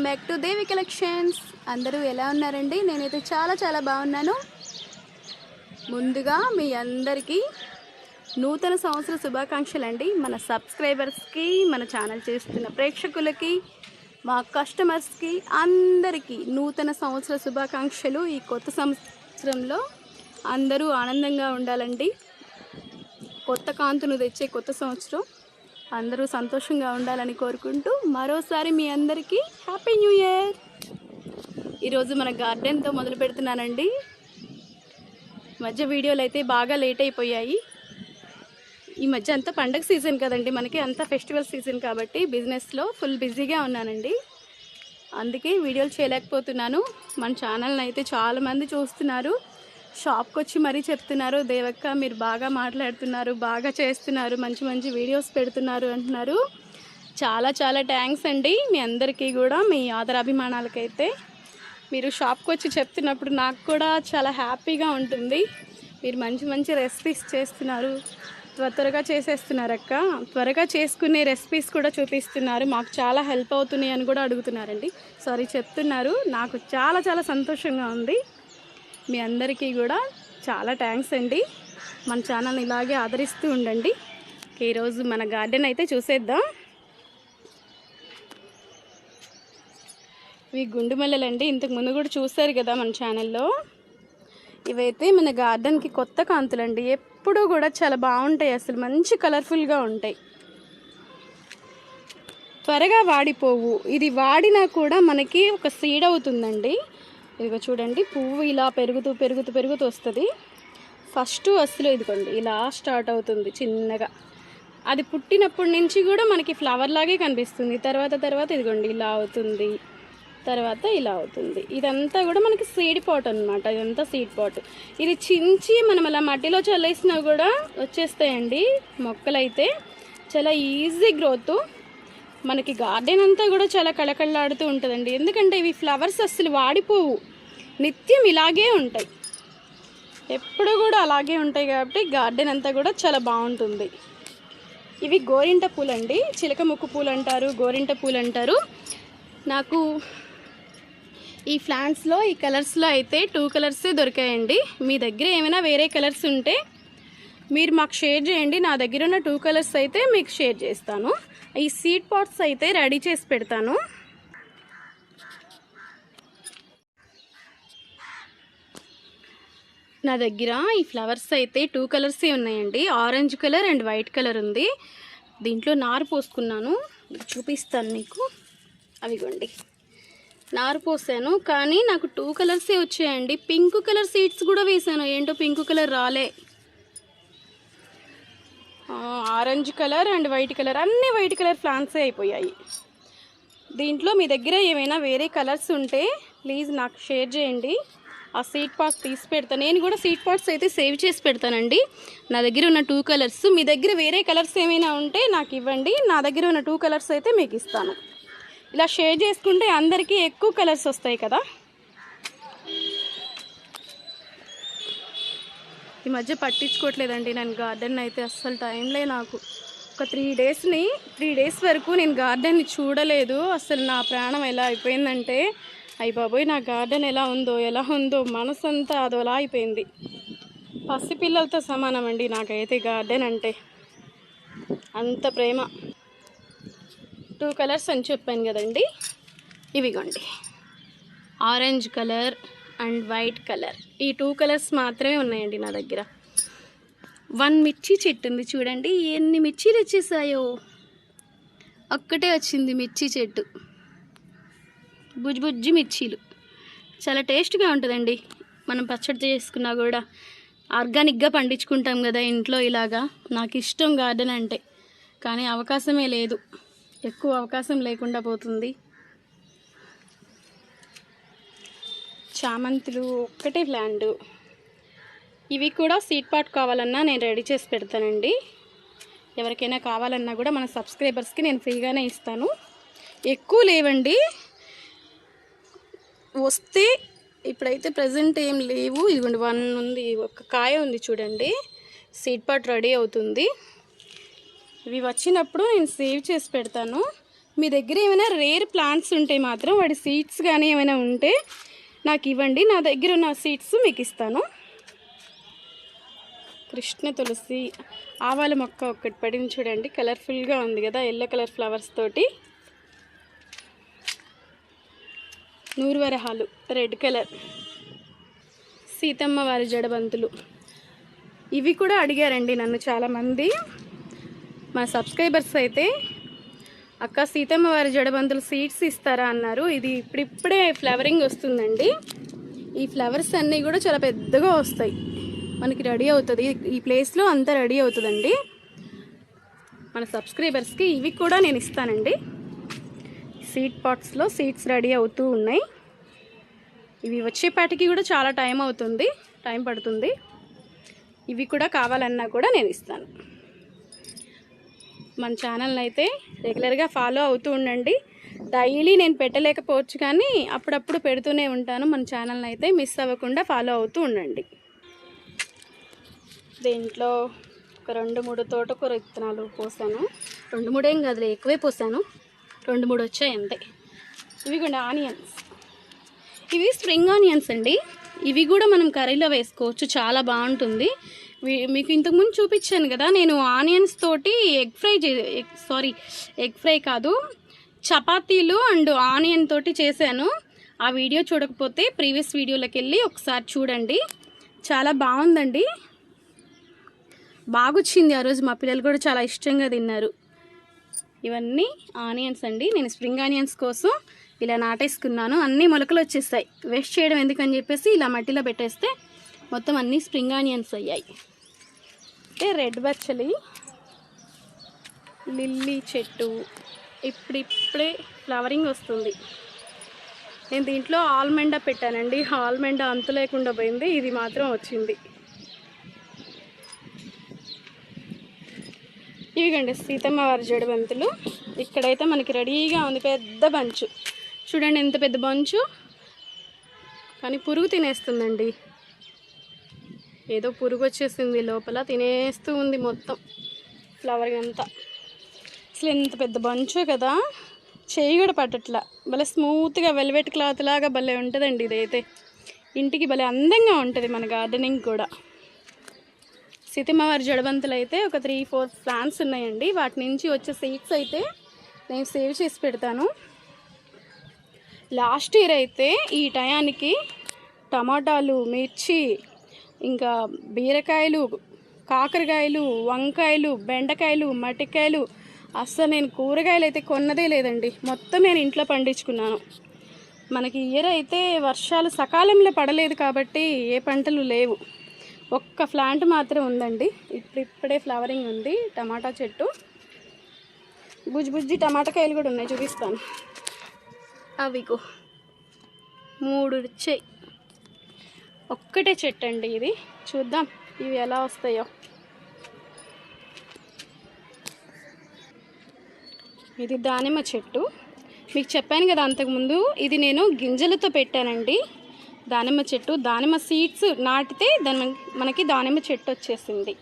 Welcome back to Devi collections. అందరూ ఎలా ఉన్నారండి? నేనైతే చాలా చాలా బాగున్నాను. ముందుగా మీ అందరికీ నూతన సంవత్సర శుభాకాంక్షలు అండి మన సబ్స్క్రైబర్స్కి మన ఛానల్ చేస్తున్న ప్రేక్షకులకి మా కస్టమర్స్కి అందరికీ నూతన సంవత్సర శుభాకాంక్షలు. ఈ కొత్త సంవత్సరంలో అందరూ ఆనందంగా ఉండాలండి. కొత్త కాంతును తెచ్చే కొత్త సంవత్సరం. అందరూ సంతోషంగా ఉండాలని కోరుకుంటూ మరోసారి మీ అందరికీ హ్యాపీ న్యూ ఇయర్. ఈరోజు మన గార్డెన్తో మొదలు పెడుతున్నానండి. మధ్య వీడియోలు అయితే బాగా లేట్ అయిపోయాయి. ఈ మధ్య అంతా పండగ సీజన్ కదండి మనకి అంతా ఫెస్టివల్ సీజన్ కాబట్టి బిజినెస్లో ఫుల్ బిజీగా ఉన్నానండి. అందుకే వీడియోలు చేయలేకపోతున్నాను. మన ఛానల్ని అయితే చాలామంది చూస్తున్నారు. షాప్కి వచ్చి మరీ చెప్తున్నారు దేవక్క మీరు బాగా మాట్లాడుతున్నారు బాగా చేస్తున్నారు మంచి మంచి వీడియోస్ పెడుతున్నారు అంటున్నారు. చాలా చాలా థ్యాంక్స్ అండి మీ అందరికీ కూడా మీ ఆదరాభిమానాలకైతే. మీరు షాప్కి వచ్చి చెప్తున్నప్పుడు నాకు కూడా చాలా హ్యాపీగా ఉంటుంది. మీరు మంచి మంచి రెసిపీస్ చేస్తున్నారు. త్వర త్వరగా చేసేస్తున్నారు అక్క త్వరగా చేసుకునే రెసిపీస్ కూడా చూపిస్తున్నారు. మాకు చాలా హెల్ప్ అవుతున్నాయి అని కూడా అడుగుతున్నారండి. సారీ చెప్తున్నారు. నాకు చాలా చాలా సంతోషంగా ఉంది. మీ అందరికీ కూడా చాలా థ్యాంక్స్ అండి. మన ఛానల్ ఇలాగే ఆదరిస్తూ ఉండండి. ఈరోజు మన గార్డెన్ అయితే చూసేద్దాం. ఇవి గుండు మల్లెలండి ఇంతకు ముందు కూడా చూసారు కదా మన ఛానల్లో. ఇవైతే మన గార్డెన్కి కొత్త కాంతులండి ఎప్పుడూ కూడా చాలా బాగుంటాయి అసలు. మంచి కలర్ఫుల్గా ఉంటాయి. త్వరగా వాడిపోవు. ఇది వాడినా కూడా మనకి ఒక సీడ్ అవుతుందండి. ఇదిగో చూడండి పువ్వు ఇలా పెరుగుతూ పెరుగుతూ పెరుగుతూ వస్తుంది. ఫస్ట్ అస్సలు ఇదిగోండి ఇలా స్టార్ట్ అవుతుంది చిన్నగా. అది పుట్టినప్పటి నుంచి కూడా మనకి ఫ్లవర్ లాగే కనిపిస్తుంది. తర్వాత తర్వాత ఇదిగోండి ఇలా అవుతుంది. తర్వాత ఇలా అవుతుంది. ఇదంతా కూడా మనకి సీడ్ పాట్ అనమాట ఇదంతా సీడ్ పాట్ ఇది చించి మనం అలా మట్టిలో చల్లేసినా కూడా వచ్చేస్తాయండి మొక్కలైతే. చాలా ఈజీ గ్రోత్ మనకి గార్డెన్ అంతా కూడా చాలా కళకళలాడుతూ ఉంటుందండి. ఎందుకంటే ఇవి ఫ్లవర్స్ అస్సలు వాడిపోవు. నిత్యం ఇలాగే ఉంటాయి. ఎప్పుడు కూడా అలాగే ఉంటాయి కాబట్టి గార్డెన్ అంతా కూడా చాలా బాగుంటుంది. ఇవి గోరింట పూలు అండి చిలక ముక్కు పూలు అంటారు గోరింట పూలు అంటారు నాకు ఈ ప్లాంట్స్లో ఈ కలర్స్లో అయితే టూ కలర్సే దొరికాయండి. మీ దగ్గర ఏమైనా వేరే కలర్స్ ఉంటే మీరు మాకు షేర్ చేయండి. నా దగ్గర ఉన్న టూ కలర్స్ అయితే మీకు షేర్ చేస్తాను. ఈ సీడ్ పాట్స్ అయితే రెడీ చేసి పెడతాను. నా దగ్గర ఈ ఫ్లవర్స్ అయితే టూ కలర్సే ఉన్నాయండి. Orange colour and white colour ఉంది. దీంట్లో నారు పోసుకున్నాను. చూపిస్తాను మీకు. అవిగోండి. నారు పోసాను. కానీ నాకు టూ కలర్సే వచ్చాయండి. పింక్ కలర్ సీడ్స్ కూడా వేసాను. ఏంటో పింక్ కలర్ రాలే. Orange colour and white colour. అన్నీ వైట్ కలర్ ప్లాంట్సే అయిపోయాయి. దీంట్లో మీ దగ్గర ఏమైనా వేరే కలర్స్ ఉంటే ప్లీజ్ నాకు షేర్ చేయండి. ఆ సీట్ పాట్స్ తీసి పెడతాను నేను కూడా సీట్ పాట్స్ అయితే సేవ్ చేసి పెడతానండి. నా దగ్గర ఉన్న టూ కలర్స్ మీ దగ్గర వేరే కలర్స్ ఏమైనా ఉంటే నాకు ఇవ్వండి. నా దగ్గర ఉన్న టూ కలర్స్ అయితే మీకు ఇస్తాను. ఇలా షేర్ చేసుకుంటే అందరికీ ఎక్కువ కలర్స్ వస్తాయి కదా. ఈ మధ్య పట్టించుకోవట్లేదండి నేను గార్డెన్ అయితే అస్సలు టైంలే నాకు. ఒక త్రీ డేస్ని త్రీ డేస్ వరకు నేను గార్డెన్ని చూడలేదు. అసలు నా ప్రాణం ఎలా అయిపోయిందంటే అయ్యి బాబోయ్ నా గార్డెన్ ఎలా ఉందో ఎలా ఉందో మనసంతా అదోలా అయిపోయింది. పసిపిల్లలతో సమానం అండి నాకైతే గార్డెన్ అంటే. అంత ప్రేమ. టూ కలర్స్ అని చెప్పాను కదండి ఇవిగోండి. Orange colour and white colour. ఈ టూ కలర్స్ మాత్రమే ఉన్నాయండి నా దగ్గర. వన్ మిర్చి చెట్టు ఉంది చూడండి ఎన్ని మిర్చీలు వచ్చేసాయో. ఒక్కటే వచ్చింది మిర్చి చెట్టు. బుజ్జి మిర్చీలు. చాలా టేస్ట్గా ఉంటుందండి. మనం పచ్చడి చేసుకున్నా కూడా ఆర్గానిక్గా పండించుకుంటాం కదా ఇంట్లో ఇలాగా. నాకు ఇష్టం గార్డెన్ అంటే. కానీ అవకాశమే లేదు. ఎక్కువ అవకాశం లేకుండా పోతుంది. చామంతులు ఒక్కటే ప్లాంట్. ఇవి కూడా సీట్ పాట్ కావాలన్నా నేను రెడీ చేసి పెడతానండి. ఎవరికైనా కావాలన్నా కూడా మన సబ్స్క్రైబర్స్కి నేను ఫ్రీగానే ఇస్తాను. ఎక్కువ లేవండి. వస్తే ఇప్పుడైతే ప్రజెంట్ ఏం లేవు. ఇదిగోండి వన్ ఉంది ఒక కాయ ఉంది చూడండి. సీడ్ పాట్ రెడీ అవుతుంది. ఇవి వచ్చినప్పుడు నేను సేవ్ చేసి పెడతాను. మీ దగ్గర ఏమైనా రేర్ ప్లాంట్స్ ఉంటే మాత్రం వాటి సీడ్స్ కానీ ఏమైనా ఉంటే నాకు ఇవ్వండి. నా దగ్గర ఉన్న సీడ్స్ మీకు ఇస్తాను. కృష్ణ తులసి ఆవాల మొక్క ఒక్కటి పడింది చూడండి. కలర్ఫుల్గా ఉంది కదా ఎల్లో కలర్ ఫ్లవర్స్ తోటి. నూరువరహాలు రెడ్ కలర్ సీతమ్మ వారి జడబంతులు. ఇవి కూడా అడిగారండి నన్ను చాలామంది. మా సబ్స్క్రైబర్స్ అయితే అక్క సీతమ్మ వారి జడబంతులు సీడ్స్ ఇస్తారా? అన్నారు. ఇది ఇప్పుడిప్పుడే ఫ్లవరింగ్ వస్తుందండి. ఈ ఫ్లవర్స్ అన్నీ కూడా చాలా పెద్దగా వస్తాయి. మనకి రెడీ అవుతుంది. ఈ ప్లేస్లో అంతా రెడీ అవుతుందండి. మన సబ్స్క్రైబర్స్కి ఇవి కూడా నేను ఇస్తానండి. సీడ్ పాట్స్లో సీడ్స్ రెడీ అవుతూ ఉన్నాయి. ఇవి వచ్చేపాటికి కూడా చాలా టైం అవుతుంది టైం పడుతుంది. ఇవి కూడా కావాలన్నా కూడా నేను ఇస్తాను. మన ఛానల్ని అయితే రెగ్యులర్గా ఫాలో అవుతూ ఉండండి. డైలీ నేను పెట్టలేకపోవచ్చు కానీ అప్పుడప్పుడు పెడుతూనే ఉంటాను. మన ఛానల్ని అయితే మిస్ అవ్వకుండా ఫాలో అవుతూ ఉండండి. దీంట్లో ఒక రెండు మూడు తోటకూర విత్తనాలు పోసాను. రెండు మూడేం కాదులే ఎక్కువే పోసాను. రెండు మూడు వచ్చాయి అంతే. ఇవి కూడా ఆనియన్స్. ఇవి స్ప్రింగ్ ఆనియన్స్ అండి. ఇవి కూడా మనం కర్రీలో వేసుకోవచ్చు చాలా బాగుంటుంది. మీకు ఇంతకుముందు చూపించాను కదా నేను ఆనియన్స్ తోటి ఎగ్ ఫ్రై చే ఎగ్ సారీ ఎగ్ ఫ్రై కాదు చపాతీలు అండ్ ఆనియన్ తోటి చేశాను. ఆ వీడియో చూడకపోతే ప్రీవియస్ వీడియోలోకి వెళ్ళి ఒకసారి చూడండి. చాలా బాగుందండి. బాగొచ్చింది ఆ రోజు మా పిల్లలు కూడా చాలా ఇష్టంగా తిన్నారు. ఇవన్నీ ఆనియన్స్ అండి. నేను స్ప్రింగ్ ఆనియన్స్ కోసం ఇలా నాటేసుకున్నాను. అన్ని మొలకలు వచ్చేస్తాయి. వేస్ట్ చేయడం ఎందుకని చెప్పేసి ఇలా మట్టిలో పెట్టేస్తే మొత్తం అన్ని స్ప్రింగ్ ఆనియన్స్ అయ్యాయి. అంటే రెడ్ బచ్చలి లిల్లీ చెట్టు ఇప్పుడిప్పుడే ఫ్లవరింగ్ వస్తుంది. నేను దీంట్లో ఆల్మెండ పెట్టానండి. ఆల్మెండ అంతు లేకుండా పోయింది. ఇది మాత్రం వచ్చింది. ఇవిగండి సీతమ్మ వారి జడబంతులు ఇక్కడైతే మనకి రెడీగా ఉంది పెద్ద బంచు. చూడండి ఎంత పెద్ద బంచు. కానీ పురుగు తినేస్తుందండి. ఏదో పురుగు వచ్చేసింది లోపల తినేస్తూ ఉంది మొత్తం ఫ్లవర్ అంతా. అసలు ఎంత పెద్ద బంచో కదా. చేయి కూడా పట్టట్లా. భలే స్మూత్గా వెల్వెట్ క్లాత్ లాగా భలే ఉంటుందండి ఇదైతే. ఇంటికి భలే అందంగా ఉంటుంది మన గార్డెనింగ్ కూడా. సితిమవారి జడబంతులు అయితే ఒక త్రీ ఫోర్ ప్లాంట్స్ ఉన్నాయండి. వాటి నుంచి వచ్చే సీడ్స్ అయితే నేను సేవ్ చేసి పెడతాను. లాస్ట్ ఇయర్ అయితే ఈ టయానికి టమాటాలు మిర్చి ఇంకా బీరకాయలు కాకరకాయలు వంకాయలు బెండకాయలు మటికాయలు అస్సలు నేను కూరగాయలు అయితే కొన్నదే లేదండి. మొత్తం నేను ఇంట్లో పండించుకున్నాను. మనకి ఇయర్ అయితే వర్షాలు సకాలంలో పడలేదు కాబట్టి ఏ పంటలు లేవు. ఒక్క ప్లాంట్ మాత్రం ఉందండి. ఇప్పుడు ఇప్పుడే ఫ్లవరింగ్ ఉంది టమాటా చెట్టు. బుజ్జి బుజ్జి టమాటా కాయలు కూడా ఉన్నాయి చూపిస్తాను. అవిగో మూడు వచ్చాయి ఒక్కటే చెట్టు అండి ఇది. చూద్దాం ఇవి ఎలా వస్తాయో. ఇది దానిమ్మ చెట్టు. మీకు చెప్పాను కదా అంతకుముందు ఇది నేను గింజలతో పెట్టానండి. దానిమ్మ చెట్టు. దానిమ్మ సీడ్స్ నాటితే దాని మనకి దానిమ్మ చెట్టు వచ్చేసింది.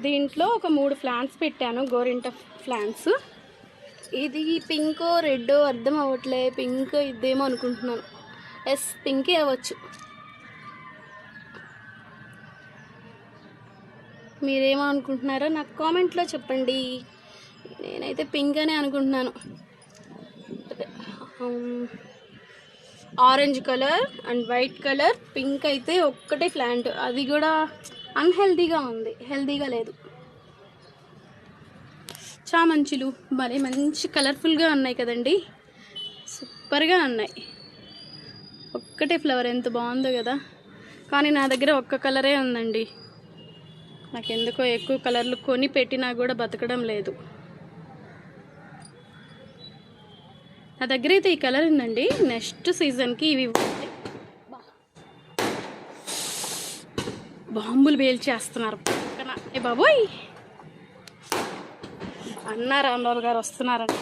దీంట్లో ఒక మూడు ప్లాంట్స్ పెట్టాను గోరింట ప్లాంట్స్. ఇది పింకో రెడ్ అర్థం అవ్వట్లే. పింక్ ఇదేమో అనుకుంటున్నాను. ఎస్ పింకే అవ్వచ్చు. మీరేమో అనుకుంటున్నారో నాకు కామెంట్లో చెప్పండి. నేనైతే పింక్ అనే అనుకుంటున్నాను. Orange colour and white colour pink అయితే ఒక్కటే ప్లాంట్. అది కూడా అన్హెల్దీగా ఉంది. హెల్దీగా లేదు. చామంచులు మరి మంచి కలర్ఫుల్గా ఉన్నాయి కదండి. సూపర్గా ఉన్నాయి. ఒక్కటే ఫ్లవర్ ఎంత బాగుందో కదా. కానీ నా దగ్గర ఒక్క కలరే ఉందండి. నాకు ఎందుకో ఎక్కువ కలర్లు కొని పెట్టినా కూడా బతకడం లేదు. నా దగ్గర అయితే ఈ కలర్ ఉందండి. నెక్స్ట్ సీజన్కి ఇవి బాంబులు పేల్చేస్తున్నారు పక్కన. ఏ బాబోయ్! అన్న రామరావు గారు వస్తున్నారంట.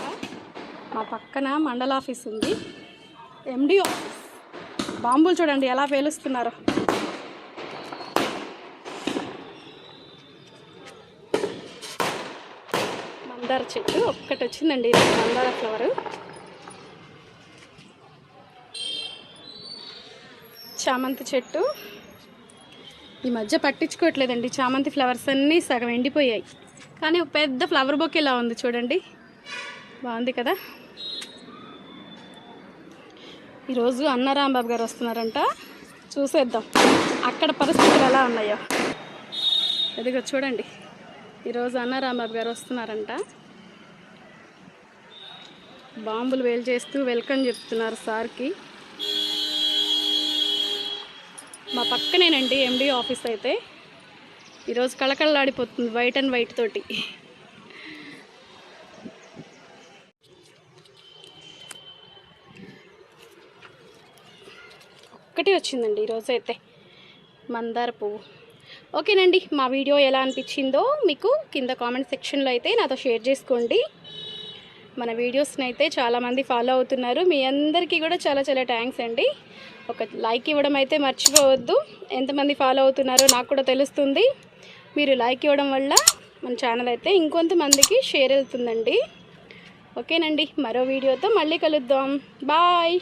మా పక్కన మండల ఆఫీస్ ఉంది. MD office. బాంబులు చూడండి ఎలా పేలుస్తున్నారు. మందార చెట్టు ఒక్కటి వచ్చిందండి మందార ఫ్లవర్. చామంతి చెట్టు. ఈ మధ్య పట్టించుకోవట్లేదండి. చామంతి ఫ్లవర్స్ అన్నీ సగం ఎండిపోయాయి. కానీ ఒక పెద్ద ఫ్లవర్ బొక్ ఇలా ఉంది చూడండి. బాగుంది కదా? ఈరోజు అన్నారాంబాబు గారు వస్తున్నారంట. చూసేద్దాం. అక్కడ పరిస్థితులు ఎలా ఉన్నాయో. ఇదిగో చూడండి. ఈరోజు అన్నారాంబాబు గారు వస్తున్నారంట. బాంబులు వేలు చేస్తూ వెల్కమ్ చెప్తున్నారు సార్కి. మా పక్కనేనండి ఎండి ఆఫీస్ అయితే. ఈరోజు కళకళలాడిపోతుంది వైట్ అండ్ వైట్ తోటి. ఒక్కటి వచ్చిందండి ఈరోజు అయితే. మందార పువ్వు. ఓకేనండి మా వీడియో ఎలా అనిపించిందో మీకు కింద కామెంట్ సెక్షన్లో అయితే నాతో షేర్ చేసుకోండి. మన వీడియోస్ని అయితే చాలామంది ఫాలో అవుతున్నారు. మీ అందరికీ కూడా చాలా చాలా థ్యాంక్స్ అండి. ఒక లైక్ ఇవ్వడం అయితే మర్చిపోవద్దు. ఎంతమంది ఫాలో అవుతున్నారో నాకు కూడా తెలుస్తుంది. మీరు లైక్ ఇవ్వడం వల్ల మన ఛానల్ అయితే ఇంకొంతమందికి షేర్ అవుతుందండి. ఓకేనండి. మరో వీడియోతో మళ్ళీ కలుద్దాం. బాయ్.